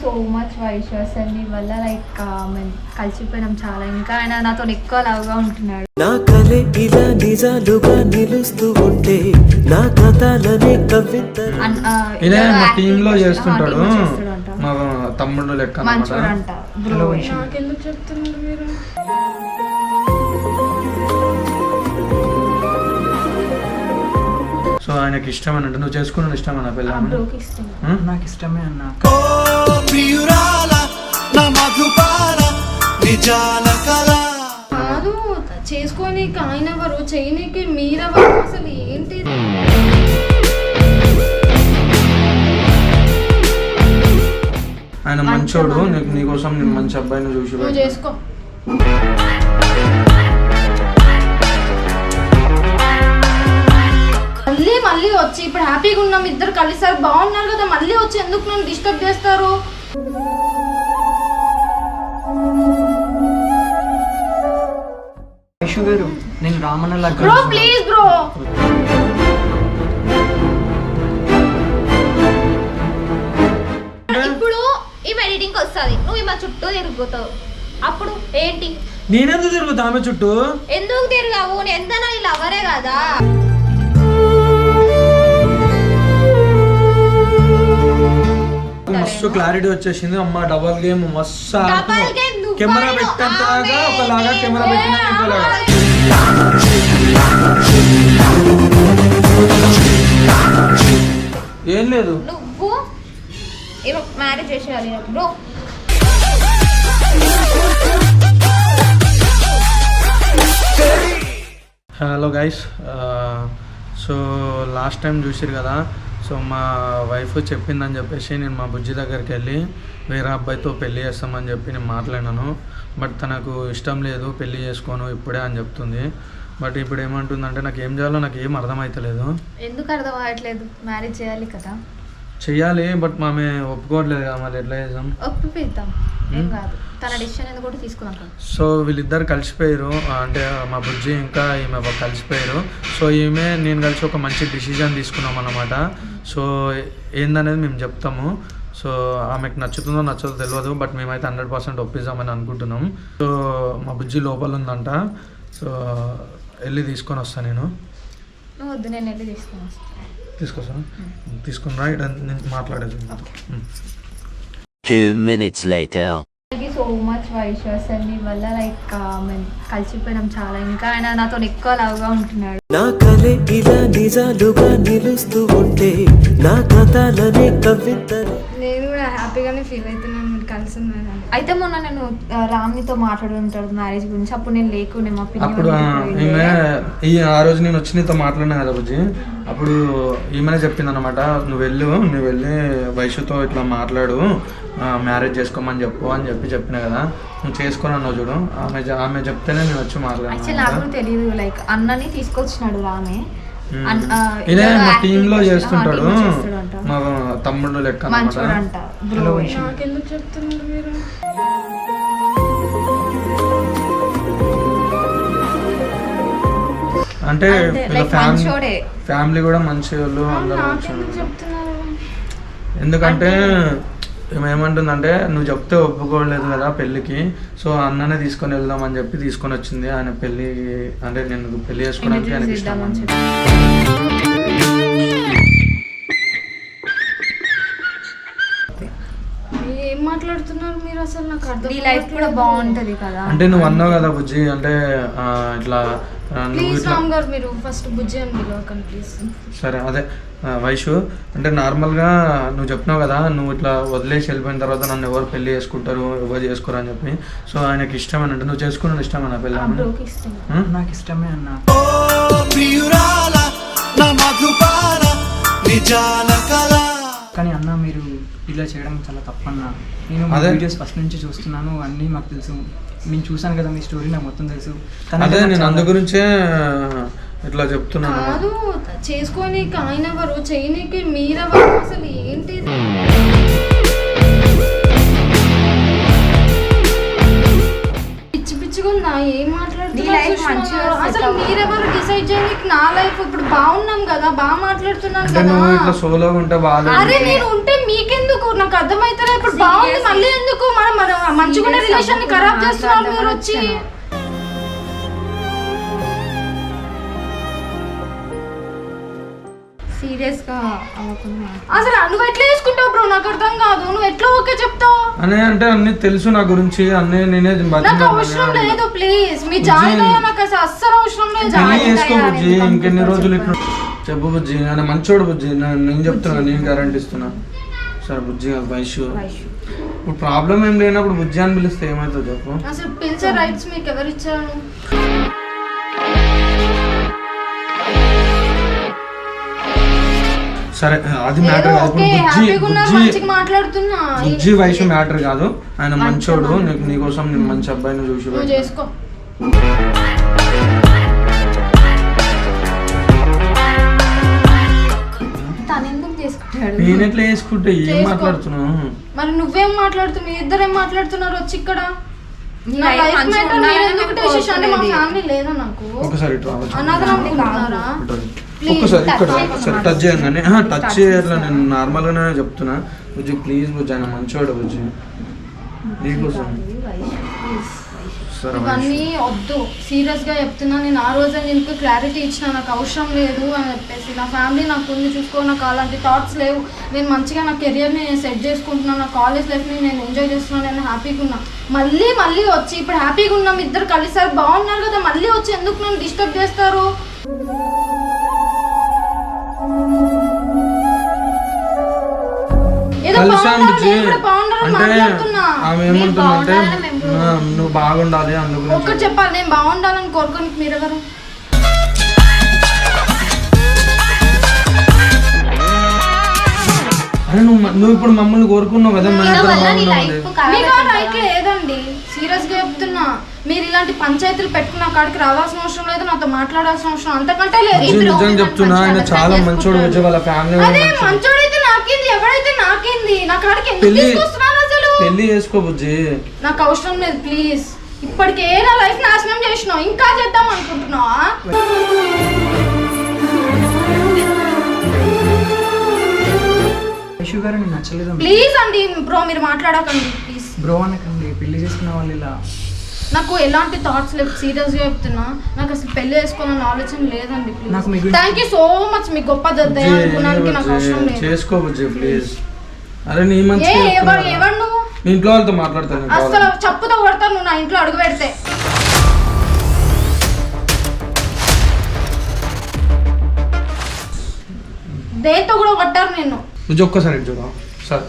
So much Vaish అసలు నీ వల్ల లైక్ మేము కలిసిపోయినాం చాలా. ఇంకా ఆయన నాతో ఎక్కువ లవ్గా ఉంటున్నాడు. నా కలే ఇలా నిజాలుగా నిలుస్తూ ఉంటే నా కథలనే ఇదే మా టీమ్లో చేస్తా- చేస్తుంటాడు. మా తమ్ముడు లెక్క అన్నమాట. మంచోడంట బ్రో నాకెందుకు చెప్తున్నారు మీరు? సో ఆయనకి ఇష్టం అని అంటే నువ్వు చేసుకున్న ఇష్టం అన్న పిల్ల? నాకు ఇష్టమే. అన్న. నా కాదు చేసుకొని ఆయన ఎవరు చేయనీకి మీరెవరు? అసలు ఏంటి ఆయన మంచోడు నీకు నీకోసం నేను మంచి అబ్బాయిని చూసి. చేసుకో. వచ్చి ఇప్పుడు హ్యాపీగా ఉన్నాం ఇద్దరు కలిసారు బాగున్నారు కదా మళ్ళీ వచ్చి ఎందుకు నన్ను డిస్టర్బ్ చేస్తారు? గారు నేను రామన్న బ్రో ప్లీజ్ బ్రో ఇప్పుడు ఈమె ఎడిటింగ్ వస్తుంది. నువ్వు ఈమె చుట్టూ తిరుగుతావు అప్పుడు ఏంటి? నేనెందుకు తిరుగుతా ఆమె చుట్టూ? ఎందుకు తిరగావు? ఎంత నీ లవరే కదా. మస్తు క్లారిటీ వచ్చేసింది. అమ్మ డబల్ గేమ్ మస్తు కెమెరా పెట్టేంతగా ఒకలాగా కెమెరా పెట్టినా ఇంకోలాగా. ఏం లేదు. నువ్వు ఈమె మ్యారేజ్ చేసేయాలి bro hello guys so last time చూసిరు కదా సో మా వైఫ్ చెప్పిందని చెప్పేసి నేను మా బుజ్జి దగ్గరికి వెళ్ళి వేరే అబ్బాయితో పెళ్ళి చేస్తామని చెప్పి నేను మాట్లాడినాను. బట్ తనకు ఇష్టం లేదు పెళ్ళి చేసుకోను ఇప్పుడే అని చెప్తుంది. బట్ ఇప్పుడు ఏమంటుందంటే నాకు ఏం చేయాలో నాకు ఏం అర్థమవుతలేదు ఎందుకు అర్థం అవ్వట్లేదు మ్యారేజ్ చేయాలి కదా. చెయ్యాలి బట్ మామే ఒప్పుకోవట్లేదు కదా మరి ఎట్లా చేద్దాం? ఒప్పిద్దాం ఏం? కాదు. తన డెసిషన్ ఎందుకు కూడా తీసుకున్నాం కదా సో వీళ్ళిద్దరు కలిసిపోయారు. అంటే మా బుజ్జి ఇంకా ఈమె ఒక కలిసిపోయారు. సో ఈమె నేను కలిసి ఒక మంచి డిసిజన్ తీసుకున్నాం అనమాట సో ఏందనేది మేము చెప్తాము. సో ఆమెకు నచ్చుతుందో నచ్చదో తెలియదు బట్ మేమైతే హండ్రెడ్ పర్సెంట్ ఒప్పిద్దామని అనుకుంటున్నాం. సో మా బుజ్జి లోపల ఉందంట. సో వెళ్ళి తీసుకొని వస్తాను నేను. నువ్వు వద్దు నేను వెళ్ళి తీసుకుని వస్తాను తీసుకొస్తాను. తీసుకుని రా ఇక్కడ నేను మాట్లాడేది. ఉమ్. మచ్ వైష్ అసలు నీ వల్ల లైక్ మేము కలిసిపోయినాం చాలా ఇంకా ఆయన నాతో ఎక్కువ లవ్గా ఉంటున్నాడు నా కలే ఇలా నిజాలుగా నిలుస్తూ ఉంటే నా కథలనే కవితలు నేను కూడా హ్యాపీగానే ఫీల్ అవుతున్నాను మీరు కలిసి అయితే మొన్న నేను రామ్నితో మాట్లాడి ఉంటాడు మ్యారేజ్ గురించి అప్పుడు నేను లేకుండే మా పిన్ని అప్పుడు ఈమె. ఈ ఆ రోజు నేను వచ్చి నీతో మాట్లాడినా కదా బుజ్జి? అప్పుడు ఈమెనే చెప్పింది అనమాట నువ్వు వెళ్ళు నువ్వు వెళ్ళి వయసుతో ఇట్లా మాట్లాడు మ్యారేజ్ చేసుకోమని చెప్పు అని చెప్పి చెప్పిన కదా. నువ్వు చేసుకొని అన్నావు చూడు ఆమె ఆమె చెప్తేనే నేను వచ్చి యాక్చువల్ నాకు తెలియదు లైక్ అన్నని తీసుకొచ్చినాడు రామే. ఇదే ఏదో మా టీమ్లో చేస్తుంటాడు. మా తమ్ముడు లెక్క అంటే ఫ్యామిలీ కూడా మంచి వాళ్ళు అందరూ ఎందుకంటే ఏమంటుందంటే నువ్వు చెప్తే ఒప్పుకోలేదు కదా పెళ్ళికి సో అన్ననే తీసుకొని వెళ్దాం అని చెప్పి తీసుకొని వచ్చింది ఆయన పెళ్ళి అంటే నేను పెళ్ళి చేసుకోవడానికి ఆయనకి ఇంట్రడ్యూస్ ఇష్టం చేద్దామని అని. చెప్పి. ఏం మాట్లాడుతున్నారు మీరు అసలు? నాకు అర్థం లైఫ్ కూడా బాగుంటది కదా. అంటే నువ్వు అన్నావు కదా బుజ్జి అంటే ఇట్లా ప్లీజ్ ఇట్లా రామ్ గారు మీరు ఫస్ట్ బుజ్జి అని పిలవకండి ప్లీజ్. సరే అదే వైషు అంటే నార్మల్గా నువ్వు చెప్పినావు కదా నువ్వు ఇట్లా వదిలేసి వెళ్ళిపోయిన తర్వాత నన్ను ఎవరు పెళ్ళి చేసుకుంటారు ఎవరు చేసుకోరు అని చెప్పి. సో ఆయనకి ఇష్టమని అంటే నువ్వు చేసుకున్న ఇష్టమన్నా పెళ్ళి ఇష్టం. నాకు ఇష్టమే అన్న. ప్రియురాల నా మధుపాల నిజాల కళ. కానీ అన్న మీరు ఇలా చేయడం చాలా తప్పన్న. నేను మీ అదే. వీడియోస్ ఫస్ట్ నుంచి చూస్తున్నాను అన్నీ మాకు తెలుసు. నేను చూసాను కదా మీ స్టోరీ నాకు మొత్తం తెలుసు. అదే నేను అందు గురించే ఇట్లా చెప్తున్నాను కాదు చేసుకొని ఆయన ఎవరు చేయనీకి మీరెవరు అసలు ఏంటి పిచ్చిగా ఉందా ఏం నీ మాట్లాడుతున్నారు మంచిగా అసలు మీరెవరు డిసైడ్ చేయడానికి నా లైఫ్ ఇప్పుడు బాగున్నాం కదా బాగా మాట్లాడుతున్నాను కదా. ఉంటే బాగాలేదు అరే నేను ఉంటే మీకెందుకు? నాకు అర్థమైతే ఇప్పుడు బాగుంది మళ్ళీ ఎందుకు? మనం మన మంచిగా రిలేషన్ని ఖరాబ్ చేస్తున్నారు మీరు వచ్చి సీరియస్గా అవ్వకుండా అసలు నువ్వు ఎట్లా వేసుకుంటావు బ్రో? నాకు అర్థం కాదు. నువ్వు ఎట్లా ఓకే చెప్తావు? అని అంటే అన్ని తెలుసు నా గురించి. అన్నీ నేనే నాకు. అవసరం లేదు ప్లీజ్ మీ జాయిన్ అయ్యా నాకు అసలు అస్సలు అవసరం లేదు. పెళ్ళి చేసుకో బుజ్జి? ఇంకెన్ని రోజులు ఇట్లా చెప్పు బుజ్జి. ఆయన మంచోడు బుజ్జి. నేను నేను చెప్తున్నా నేను గ్యారంటీ ఇస్తున్నా. సరే బుజ్జి కాదు వైషు. ఇప్పుడు ప్రాబ్లం ఏం లేనప్పుడు బుజ్జి అని పిలిస్తే ఏమవుతుంది చెప్పు. అసలు పిలిచే రైట్స్ మీకు ఎవరు ఇచ్చారు సరే అది మ్యాటర్ కాదు. బుజ్జి వయసు మ్యాటర్ కాదు. ఆయన మంచోడు నీకు నీకోసం నేను మంచి అబ్బాయిని చూసి. చేసుకో. నేను ఎట్లా వేసుకుంటే ఏం. మాట్లాడుతున్నావు? మరి నువ్వేం మాట్లాడుతున్నావు? మీ ఇద్దరు ఏం మాట్లాడుతున్నారు వచ్చి ఇక్కడ? ఒకసారి ఒక్కసారి ఇక్కడ చేయకు టచ్ చేయగానే టచ్ చేయట్లా నేను నార్మల్ గానే చెప్తున్నా. బుజ్జి ప్లీజ్ బుజ్జి ఆయన మంచోడు బుజ్జి. నీకోసం సరే ఇవన్నీ వద్దు. సీరియస్గా చెప్తున్నా నేను ఆ రోజే నీకు క్లారిటీ ఇచ్చిన నాకు అవసరం లేదు అని చెప్పేసి. నా ఫ్యామిలీ నాకు ఉంది చూసుకో నాకు అలాంటి థాట్స్ లేవు. నేను మంచిగా నా కెరియర్ని నేను సెట్ చేసుకుంటున్నాను నా కాలేజ్ లైఫ్ని నేను ఎంజాయ్ చేస్తున్నాను నేను హ్యాపీగా ఉన్నా. మళ్ళీ మళ్ళీ వచ్చి ఇప్పుడు హ్యాపీగా ఉన్నాం ఇద్దరు కలిసారు బాగున్నారు కదా మళ్ళీ వచ్చి ఎందుకు నన్ను డిస్టర్బ్ చేస్తారు? ఏదో కలిసాం బాగుండాలి, బుజ్జి నేను కూడా బాగుండాలని అంటే. ఆమె ఏమంటుందంటే నువ్వు బాగుండాలి అందుకు ఒక్కటి చెప్పాలి నేను బాగుండాలని కోరుకోని మీరెవరు? అరే నువ్వు నువ్వు ఇప్పుడు మమ్మల్ని కోరుకున్నావు కదా మన ఇద్దరం లేదండి. సీరియస్గా చెప్తున్నా. మీరు ఇలాంటి పంచాయతీలు పెట్టుకున్న కాడికి రావాల్సిన అవసరం లేదు నాతో మాట్లాడాల్సిన అవసరం అంతకంటే లేదు. బుజ్జి నిజం చెప్తున్నా. ఆయన చాలా మంచోడు బుజ్జి వాళ్ళ ఫ్యామిలీ మంచోడైతే నాకేంది? ఎవడైతే నాకేంది? నా కాడికి ఎందుకు పెళ్ళి తీసుకొస్తున్నారు అసలు? పెళ్ళి చేసుకో బుజ్జి. నాకు అవసరం లేదు ప్లీజ్ ఇప్పటికే నా లైఫ్ నాశనం చేసినావు? ఇంకా చేద్దాం అనుకుంటున్నావా? వైషు గారు నేను నచ్చలేదు ప్లీజ్ అండి బ్రో మీరు మాట్లాడకండి ప్లీజ్ బ్రో అనకండి పెళ్ళి చేసుకున్న వాళ్ళు ఇలా. నాకు ఎలాంటి థాట్స్ లేవు. సీరియస్గా చెప్తున్నా. నాకు అసలు పెళ్ళి చేసుకోవాలన్న ఆలోచన లేదండి please thank you so much మీ గొప్ప దద్దయ్య నాకు అవసరం లేదు. ప్లీజ్ అరే నీ మంచి ఏ ఎవరు ఎవరు నువ్వు? మీ ఇంట్లో వాళ్ళతో మాట్లాడతాను అసలు చెప్పుతో కొడతాను నువ్వు నా ఇంట్లో అడుగు పెడితే. దేంతో కూడా కొట్టారు నేను బుజ్జి ఒక్కసారి ఇటు చూడ. సరే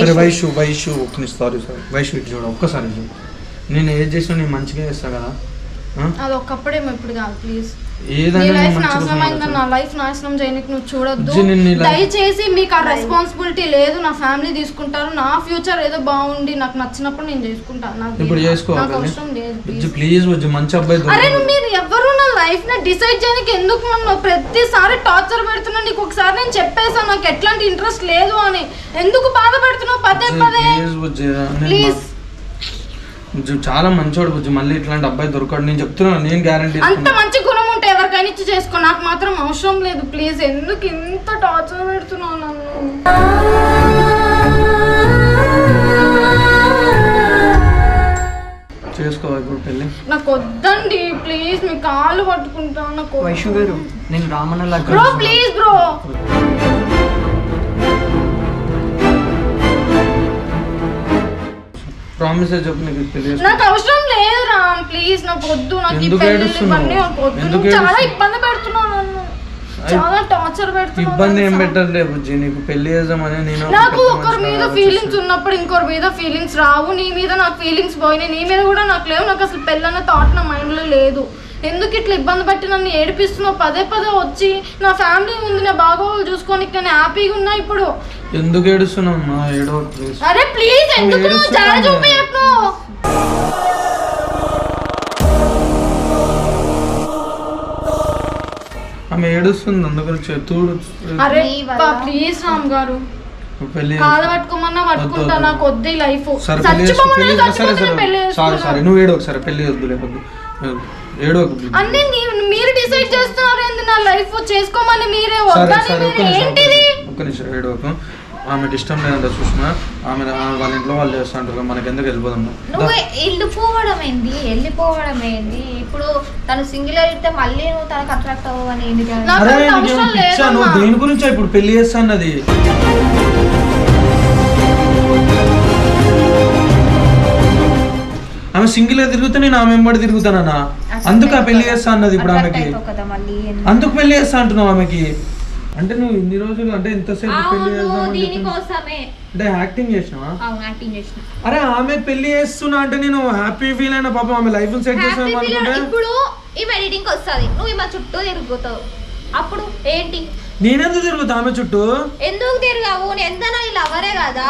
సరే వైషు వైషు సారీ సారీ వైషు ఇటు చూడ ఒక్కసారి ఇటు చూడు. నేను ఏది చేసినా నేను మంచిగా చేస్తా కదా? అది ఒక్కప్పుడేమో ఇప్పుడు కాదు ప్లీజ్ నీ లైఫ్ నాశనం నా. లైఫ్ నాశనం నువ్వు చూడొద్దు. దయచేసి మీకు ఆ రెస్పాన్సిబిలిటీ లేదు నా ఫ్యామిలీ తీసుకుంటారు నా ఫ్యూచర్ ఏదో బాగుండి నాకు నచ్చినప్పుడు నేను చేసుకుంటాను నాకు ఇప్పుడు. అవసరం లేదు. ప్లీజ్ మంచి అబ్బాయి అరే. నువ్వు మీరు ఎవరు నా లైఫ్ని డిసైడ్ చేయడానికి ఎందుకు నన్ను ప్రతిసారి టార్చర్ పెడుతున్నా నీకు ఒకసారి నేను చెప్పేసాను నాకు ఎట్లాంటి ఇంట్రెస్ట్ లేదు అని. ఎందుకు బాధ పెడుతున్నావు పదే. పదే ప్లీజ్ బుజ్జి బుజ్జి చాలా మంచోడు బుజ్జి. మళ్ళీ ఇట్లాంటి అబ్బాయి దొరకడు. నేను చెప్తున్నాను నేను గ్యారంటీ అంత మంచి గుణం ఉంటే ఎవరికైనా ఇచ్చి చేసుకో. నాకు మాత్రం అవసరం లేదు ప్లీజ్ ఎందుకు ఇంత టార్చర్ పెడుతున్నావు నన్ను? చేసుకో ఇప్పుడు పెళ్ళి? నాకు వద్దండి ప్లీజ్ మీ కాళ్ళు పట్టుకుంటా నాకు వైషు గారు నేను రామన్నలా బ్రో ప్లీజ్ బ్రో ప్రామిస్ చెప్పు నీకు చేసుకో. నాకు అవసరం లేదు రామ్ ప్లీజ్ నాకు వద్దు నాకు ఈ ఎందుకు పెళ్ళిళ్ళు ఏడుస్తున్నావు? ఇవన్నీ నాకు వద్దు ఎందుకు నువ్వు చాలా ఏడుస్తున్నావు? ఇబ్బంది పెడుతున్నావు నన్ను చాలా టార్చర్ పెడుతున్నావు ఇబ్బంది ఏం తెలుసా? పెట్టలే బుజ్జి నీకు పెళ్ళి చేద్దామని నేను నాకు పెద్ద ఒకరి మీద. ఫీలింగ్స్ ఉన్నప్పుడు ఇంకొకరి మీద ఫీలింగ్స్ రావు నీ మీద నాకు ఫీలింగ్స్ పోయినాయి నీ మీద కూడా నాకు లేవు నాకు అసలు పెళ్ళన్న థాట్ నా మైండ్లో లేదు ఎందుకు ఇట్లా ఇబ్బంది పట్టి నన్ను ఏడిపిస్తున్నావు పదే పదే వచ్చి నా ఫ్యామిలీ ఉంది నా బాగోగులు చూసుకొని నేను హ్యాపీగా ఉన్నా ఇప్పుడు ఎందుకు ఏడుస్తున్నావు? ఏడో ప్లీజ్. అరే ప్లీజ్ ఎందుకు చూపించకు ఆమె ఏడుస్తుంది అందుకని తూడు అరే ప్లీజ్ రామ్ గారు. కాలు పట్టుకోమన్నా పట్టుకుంటా. నాకు వద్దు లైఫ్. సరే పెళ్ళి. సరే నువ్వు ఏడు ఒకసారి పెళ్ళి వద్దులే వద్దు ఏడో అన్ని నీ- మీరు డిసైడ్ చేస్తున్నారు ఏంది నా లైఫ్? చేసుకోమని మీరే వద్దని ఏంటిది? ఒక్క నిమిషం ఆమెకి ఇష్టం లేదంట సుష్మా ఆమె వాళ్ళ ఇంట్లో వాళ్ళు చేస్తా అంటారు మనకి ఎందుకు వెళ్ళిపోదాం నువ్వు వెళ్ళిపోవడం ఏంది? వెళ్ళిపోవడం ఏంది? ఇప్పుడు తను సింగిల్ అయితే మళ్ళీ నువ్వు తనకు అట్రాక్ట్ అవ్వని నువ్వు. దేని గురించి ఇప్పుడు పెళ్ళి చేస్తా అన్నది ఆమె సింగిల్గా తిరుగుతే నేను ఆమె వెంబడి తిరుగుతానన్నా. అందుకు ఆ పెళ్ళి చేస్తా అన్నది ఇప్పుడు ఆమెకి? అందుకు పెళ్ళి చేస్తా అంటున్నావు ఆమెకి. అంటే నువ్వు ఇన్ని రోజులు అంటే ఇంతసేపు పెళ్ళి చేద్దామని దీనికోసమే. అంటే యాక్టింగ్ చేసినావా? అవును యాక్టింగ్ చేసిన. అరే ఆమె పెళ్ళి చేస్తున్నా అంటే నేను హ్యాపీ ఫీల్ అయిన పాపం ఆమె లైఫ్ సెట్ చేసాను అనుకుంటే? ఇప్పుడు ఈమె ఎడిటింగ్ వస్తుంది. నువ్వు ఈమె చుట్టూ తిరుగుతావు అప్పుడు ఏంటి? నేనెందుకు తిరుగుతా ఆమె చుట్టూ? ఎందుకు తిరిగావు? ఎంత నీ లవరే కదా.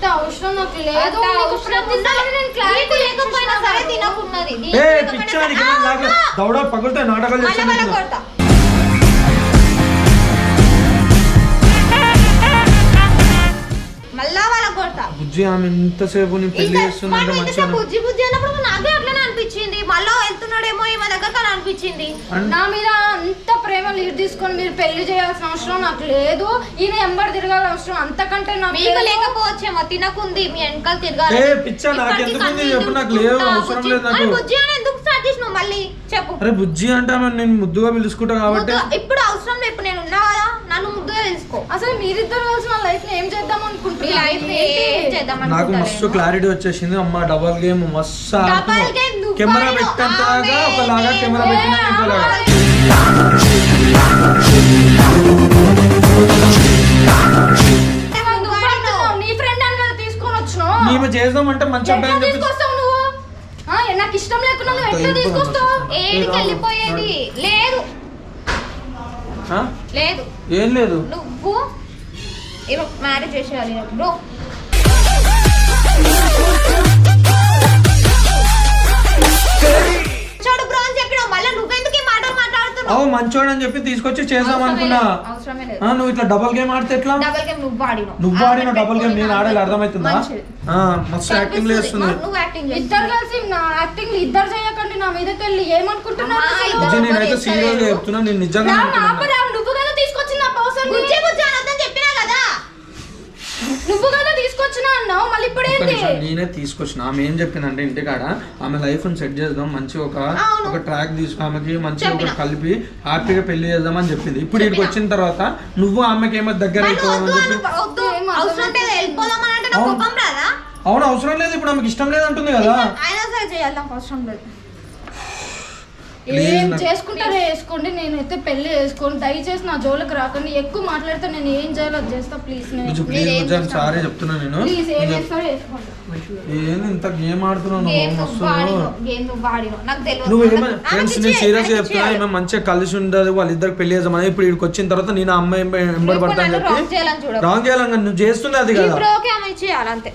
అంత అవసరం నాకు లేదు. సరే నాకు. తినకున్నది. ఏ పిచ్చానికి. దౌడ పగులుతాయి నాటకాలు మళ్ళా మళ్ళా వాళ్ళ కొడతా. బుజ్జి ఆమె ఇంతసేపు నేను పెళ్ళి ఇంతసేపు బుజ్జి బుజ్జి అన్నప్పుడు నాకే అనిపించింది మళ్ళా వెళ్తున్నాడేమో ఈమె దగ్గరకు అని అనిపించింది నా మీద అంత ప్రేమ లీడ్ తీసుకొని మీరు పెళ్ళి చేయాల్సిన అవసరం నాకు లేదు ఈయన ఎంబడి తిరగాల్సిన అవసరం అంతకంటే నాకు మీకు లేదు. లేకపోవచ్చేమో తినకుంది మీ వెనకాల తిరగాలి ఏ పిచ్చా, నాకు ఇప్పటికీ ఎందుకు ఉంది? చెప్పు, నాకు అవసరం. లేదు నాకు. అరే బుజ్జి అని ఎందుకు స్టార్ట్ చేసినావు మళ్ళీ చెప్పు అరే బుజ్జి అంటే ఆమె నేను ముద్దుగా పిలుచుకుంటా కాబట్టి ఇప్పుడు అవసరం లేదు ఇప్పుడు నేను ఉన్నా కదా నన్ను ముద్దుగా తెలుసుకో అసలు మీరిద్దరు కలిసి నా లైఫ్ ఏం చేద్దాం మీ అనుకుంటున్నారు లైఫ్ ఏం చేద్దాం నాకు మస్తు క్లారిటీ వచ్చేసింది అమ్మ డబల్ గేమ్ మస్తు Double ఆడుతున్నావు. కెమెరా ఆమె, ఒకలాగా కెమెరా పెట్టినా ఇంకోలాగా. చేద్దామంటే మంచి అబ్బాయి తీసుకొస్తావు నువ్వు? ఆ, నాకు ఇష్టం లేకుండా నువ్వు ఎట్లా ఇంకో తీసుకొస్తావు? ఏడికి వెళ్ళిపోయేది లేదు. లేదు. ఏం లేదు. నువ్వు ఏమో మ్యారేజ్ చేసేయాలి బ్రో చూడు బ్రో అని చెప్పినావు. మళ్ళీ నువ్వెందుకు ఈ మాటలు మాట్లాడుతున్నావు? అవు మంచోడు అని చెప్పి తీసుకొచ్చి చేద్దాం అనుకున్నా. అవసరమే లేదు. ఆ, నువ్వు ఇట్లా డబల్ గేమ్ ఆడితే ఎట్లా? డబల్ గేమ్ నువ్వు ఆడినావు. నువ్వు ఆడిన డబల్ గేమ్ నేను ఆడాలి అర్థమవుతుందా? మంచిది. ఆ, మస్తు యాక్టింగ్ చేస్తుంది. నువ్వు యాక్టింగ్ ఇద్దరు కలిసి నా యాక్టింగ్ ఇద్దరు చేయకండి నా మీదకి వెళ్ళి ఏమనుకుంటున్నావు? అమ్మా, అసలు? నేనైతే సీరియస్గా. చెప్తున్నా నేను నిజంగా రా, చెప్తున్నా. ఆపరా, నువ్వు కదా తీసుకొచ్చిన ఆ పర్సన్ బుజ్జి బుజ్జి అనొద్దని చెప్పినా కదా? నువ్వు కదా తీసుకొచ్చిన అన్నావు? మళ్ళీ ఇప్పుడు ఒక్క ఏంటి నిమిషం, నేనే తీసుకొచ్చిన. ఆమె ఏం చెప్పిందంటే ఇంటికాడ ఆమె లైఫ్ని సెట్ చేద్దాం మంచి ఒక. ఒక ట్రాక్ తీసుకు ఆమెకి మంచి ఒక. కలిపి హ్యాపీగా పెళ్ళి చేద్దాం అని చెప్పింది. ఇప్పుడు ఇక్కడికి. వచ్చిన తర్వాత నువ్వు ఆమెకి ఏమో దగ్గర చెప్పి వద్దు. అవసరం లేదు. వెళ్ళిపోదామని అంటే నాకు అవును. కోపం రాదా? అవును అవసరం లేదు. ఇప్పుడు ఆమెకి ఇష్టం లేదంటుంది కదా. అయినా సరే చేయాలి నాకు అవసరం లేదు. ఏం చేసుకుంటారో చేసుకోండి నేనైతే పెళ్ళి చేసుకోండి దయచేసి నా జోలికి రాకండి. ఎక్కువ మాట్లాడితే నేను ఏం చేయాలో అది చేస్తా ప్లీజ్ బుజ్జి ప్లీజ్ సారీ చెప్తున్నా నేను. ప్లీజ్ ఏం నేను చేస్తారో చేసుకోండి ఏంది ఇంత గేమ్ ఆడుతున్నావు గేమ్ నువ్వు ఫ్రెండ్స్ నేను సీరియస్ చెప్తున్నా. ఏమో మంచిగా కలిసి ఉండదు వాళ్ళిద్దరికి పెళ్ళి చేద్దామని ఇప్పుడు ఇక్కడికి వచ్చిన తర్వాత నేను అమ్మాయి ఎంబడి నువ్వు పడతా అని నన్ను చెప్పి wrong చేయాలని చూడకు. రాంగ్ చేయాలని నువ్వు ఈ కదా. అంతే.